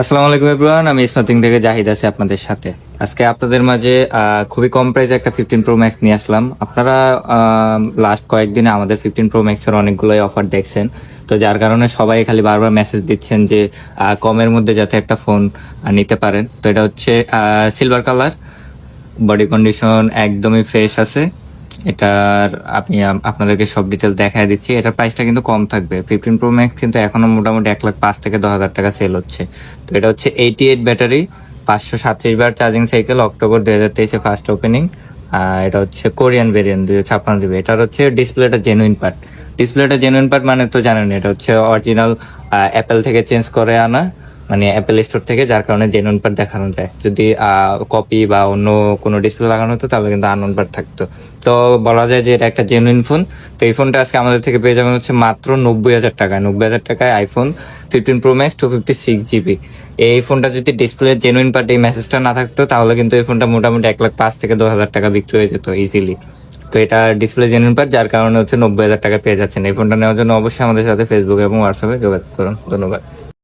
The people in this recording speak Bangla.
আসসালামু আলাইকুম এভরিওয়ান আমি ইসমাতিং থেকে জাহিদ আছি আপনাদের সাথে। আজকে আপনাদের মাঝে খুবই কম প্রাইসে একটা ফিফটিন প্রো ম্যাক্স নিয়ে আসলাম। আপনারা লাস্ট কয়েকদিনে আমাদের ফিফটিন প্রো ম্যাক্স এর অনেকগুলোই অফার দেখছেন। তো যার কারণে সবাই খালি বারবার মেসেজ দিচ্ছেন যে কমের মধ্যে যাতে একটা ফোন নিতে পারেন। তো এটা হচ্ছে সিলভার কালার বডি কন্ডিশন একদমই ফ্রেশ আছে। এটার আম- আপনাদেরকে সব ডিটেলস দেখায় দিচ্ছি। এটার প্রাইসটা কিন্তু কম থাকবে। ফিফটিন প্রো ম্যাক্স কিন্তু এখনও মোটামুটি এক লাখ পাঁচ থেকে দশ হাজার টাকা সেল হচ্ছে। তো এটা হচ্ছে এইটি এইট ব্যাটারি পাঁচশো সাতত্রিশ বার চার্জিং সাইকেল অক্টোবর দুই হাজার তেইশে ফার্স্ট ওপেনিং আর এটা হচ্ছে কোরিয়ান ভেরিয়েন্ট দুই ছাপ্পান্ন জিবি এটার হচ্ছে ডিসপ্লেটা জেনুইন পার্ট ডিসপ্লেটা জেনুইন পার্ট মানে তো জানেন এটা হচ্ছে অরিজিনাল অ্যাপেল থেকে চেঞ্জ করে আনা। মানে অ্যাপেল স্টোর থেকে, যার কারণে জেনুইন পার্ট দেখানো যায়। যদি কপি বা অন্য কোনো ডিসপ্লে লাগানো হতো, তাহলে কিন্তু আননোন পার্ট থাকতো। তো বলা যায় যে এটা একটা জেনুইন ফোন তো এই ফোনটা আজকে আমাদের থেকে পেয়ে যাবেন হচ্ছে মাত্র নব্বই হাজার টাকায়। নব্বই হাজার টাকায় iPhone fifteen pro max two fifty six GB এই ফোনটা যদি ডিসপ্লে জেনুইন পার্ট এই মেসেজটা না থাকতো, তাহলে কিন্তু এই ফোনটা মোটামুটি এক লাখ পাঁচ থেকে দশ হাজার টাকা বিক্রি হয়ে যেত ইজিলি তো এটা ডিসপ্লে জেনুইন পার্ট যার কারণে হচ্ছে নব্বই হাজার টাকা পেয়ে যাচ্ছেন। এই ফোনটা নেওয়ার জন্য অবশ্যই আমাদের সাথে ফেসবুক এবং হোয়াটসঅ্যাপে যোগাযোগ করুন। ধন্যবাদ।